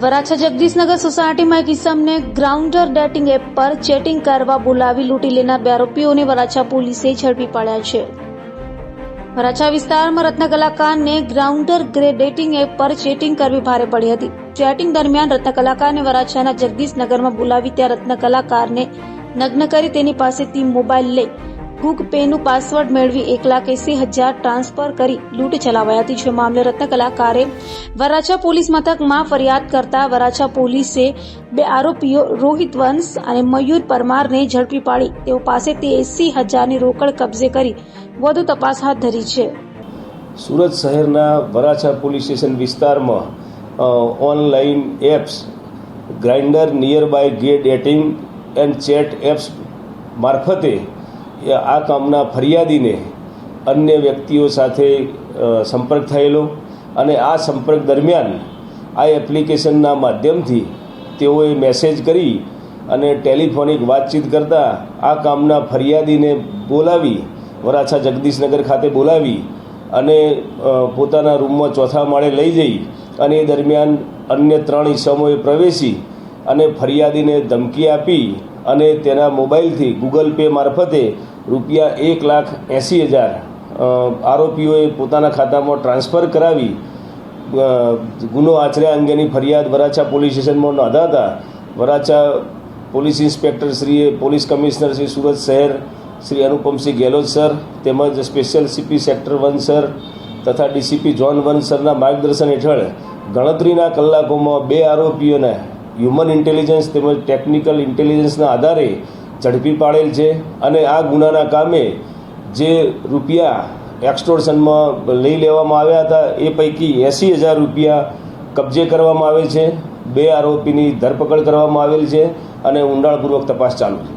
વરાછા જગદીશનગર સોસાયટીમાં એક ઇસમને ગ્રાઉન્ડર ડેટિંગ એપ પર ચેટિંગ કરવા બોલાવી લૂંટી લેનાર બે આરોપીઓને વરાછા પોલીસે ઝડપી પાડ્યા છે. વરાછા વિસ્તારમાં રત્ન કલાકારને ગ્રાઉન્ડર ગ્રે ડેટિંગ એપ પર ચેટિંગ કરવી ભારે પડી હતી. ચેટિંગ દરમિયાન રત્ન કલાકારને વરાછાના જગદીશનગરમાં બોલાવી ત્યાં રત્ન કલાકારને નગ્ન કરી તેની પાસેથી મોબાઈલ લઈ ગૂગ પેનું પાસવર્ડ મેળવી એક લાખ એસી હજાર ટ્રાન્સફર કરી લૂંટ ચલાવાઈ હતી જે મામલે રત્ન કલાકારે વરાછા પોલીસ મથકમાં ફરિયાદ કરતા વરાછા પોલીસે બે આરોપીઓ, રોહિત વંશ અને મયુર પરમારને ઝડપી પાડી. તેઓ પાસેથી એસી હજારની રોકડ કબજે કરી વધુ તપાસ હાથ ધરી છે. સુરત શહેરના વરાછા પોલીસ સ્ટેશન વિસ્તારમાં online apps, Grindr nearby gay dating and chat apps મારફતે આ કામના ફરિયાદીને અન્ય વ્યક્તિઓ સાથે સંપર્ક થયેલો અને આ સંપર્ક દરમિયાન આ એપ્લિકેશનના માધ્યમથી તેઓએ મેસેજ કરી અને ટેલિફોનિક વાતચીત કરતાં આ કામના ફરિયાદીને બોલાવી, વરાછા જગદીશનગર ખાતે બોલાવી અને પોતાના રૂમમાં ચોથા માળે લઈ જઈ અને એ દરમિયાન અન્ય ત્રણ ઈસમોએ પ્રવેશી અને ફરિયાદીને ધમકી આપી અને તેના મોબાઈલથી ગૂગલ પે મારફતે રૂપિયા એક લાખ એંસી હજાર આરોપીઓએ પોતાના ખાતામાં ટ્રાન્સફર કરાવી ગુનો આચર્યા અંગેની ફરિયાદ વરાછા પોલીસ સ્ટેશનમાં નોંધાતા વરાછા પોલીસ ઇન્સ્પેક્ટર શ્રીએ પોલીસ કમિશનર શ્રી સુરત શહેર શ્રી અનુપમસિંહ ગેહલોત સર તેમજ special CP sector one sir તથા ડીસીપી જોન વન સરના માર્ગદર્શન હેઠળ ગણતરીના કલાકોમાં બે આરોપીઓને હ્યુમન ઇન્ટેલિજન્સ તેમજ ટેકનિકલ ઇન્ટેલિજન્સના આધારે ઝડપી પાડેલ છે અને આ ગુનાના કામે જે રૂપિયા એક્સટોર્શનમાં લઈ લેવામાં આવ્યા હતા, એ પૈકી એંસી હજાર રૂપિયા કબજે કરવામાં આવે છે. બે આરોપીની ધરપકડ કરવામાં આવેલ છે અને ઊંડાણપૂર્વક તપાસ ચાલુ છે.